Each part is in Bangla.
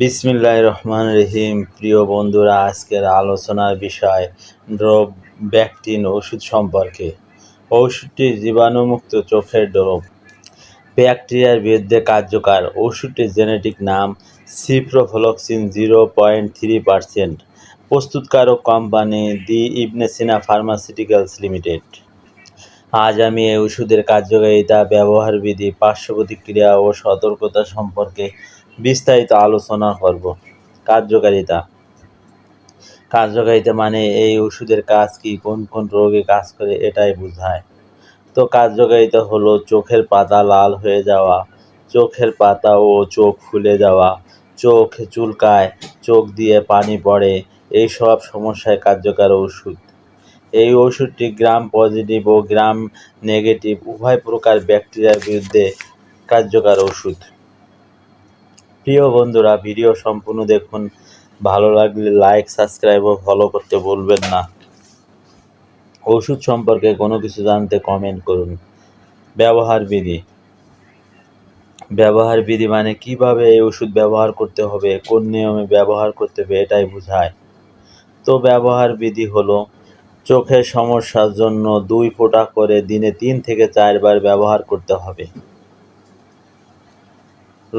বিসমিল্লাহ রহমান রহিম। প্রিয় বন্ধুরা, আজকের আলোচনার বিষয় ড্রপ ব্যাকটিন ওষুধ সম্পর্কে। ওষুধটি জীবাণুমুক্ত চোখের ড্রপ ব্যাকটেরিয়ার বিরুদ্ধে কার্যকর ওষুধটির জেনেটিক নাম ciprofloxacin zero point three percent, প্রস্তুতকারক company the Ibn Sina pharmaceuticals limited. আজ আমি এই ওষুধের কার্যকারিতা ব্যবহার বিধি পার্শ্ব প্রতিক্রিয়া ও সতর্কতা সম্পর্কে বিস্তারিত আলোচনা করব। কার্যকারিতা। কার্যকারিতা মানে এই ওষুধের কাজ কি, কোন কোন রোগে কাজ করে এটাই বোঝায়। তো কার্যকারিতা হলো চোখের পাতা লাল হয়ে যাওয়া, চোখের পাতা ও চোখ ফুলে যাওয়া, চোখ চুলকায়, চোখ দিয়ে পানি পড়ে, এই সব সমস্যায় কার্যকর ওষুধ। এই ওষুধটি গ্রাম পজিটিভ ও গ্রাম নেগেটিভ উভয় প্রকার ব্যাকটেরিয়ার বিরুদ্ধে কার্যকর ওষুধ। প্রিয় বন্ধুরা, ভিডিও সম্পূর্ণ দেখুন। ভালো লাগলে লাইক সাবস্ক্রাইব ও ফলো করতে বলবেন না। ওষুধ সম্পর্কে কোনো কিছু জানতে কমেন্ট করুন। ব্যবহার বিধি। ব্যবহার বিধি মানে কীভাবে এই ওষুধ ব্যবহার করতে হবে, কোন নিয়মে ব্যবহার করতে হবে এটাই বোঝায়। তো ব্যবহার বিধি হলো, চোখের সমস্যার জন্য দুই ফোঁটা করে দিনে তিন থেকে চারবার ব্যবহার করতে হবে।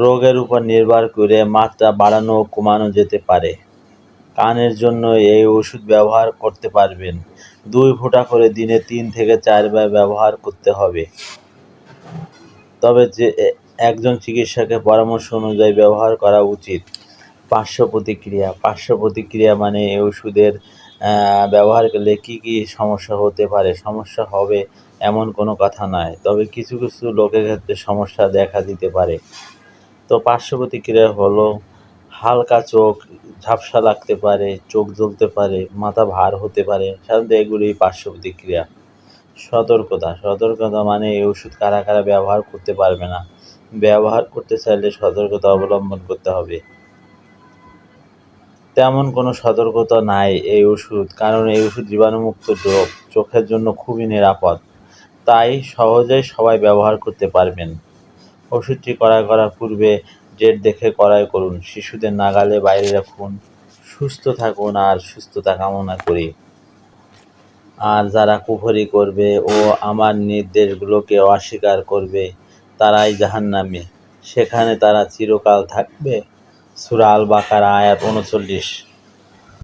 রোগের উপর নির্ভর করে মাত্রা বাড়ানো ও কমানো যেতে পারে। কানের জন্য এই ওষুধ ব্যবহার করতে পারবেন। দুই ফোঁটা করে দিনে তিন থেকে চারবার ব্যবহার করতে হবে। তবে যে একজন চিকিৎসকের পরামর্শ অনুযায়ী ব্যবহার করা উচিত। পার্শ্ব প্রতিক্রিয়া। পার্শ্ব প্রতিক্রিয়া মানে এই ওষুধের ব্যবহার করলে কী কী সমস্যা হতে পারে? সমস্যা হবে এমন কোনো কথা নয়। তবে কিছু কিছু লোকের ক্ষেত্রে সমস্যা দেখা দিতে পারে। তো পার্শ্ব প্রতিক্রিয়া হলো হালকা চোখ, ঝাপসা লাগতে পারে, চোখ জ্বলতে পারে, মাথা ভার হতে পারে। সাধারণত এগুলি পার্শ্ব প্রতিক্রিয়া সতর্কতা। সতর্কতা মানে এই ওষুধ কারা কারা ব্যবহার করতে পারবে না। ব্যবহার করতে চাইলে সতর্কতা অবলম্বন করতে হবে। তেমন কোনো সতর্কতা নাই এই ওষুধ, কারণ এই ওষুধ জীবাণুমুক্ত ড্রপ চোখের জন্য খুবই নিরাপদ। তাই সহজেই সবাই ব্যবহার করতে পারবেন। ওষুধটি ক্রয় করার পূর্বে ডেট দেখে ক্রয় করুন। শিশুদের নাগালে বাইরে রাখুন। সুস্থ থাকুন আর সুস্থতা কামনা করি। আর যারা কুফরি করবে ও আমার নির্দেশগুলোকে অস্বীকার করবে, তারাই জাহান্নামে। সেখানে তারা চিরকাল থাকবে? সুরাল বাকার আয়াত উনচল্লিশ।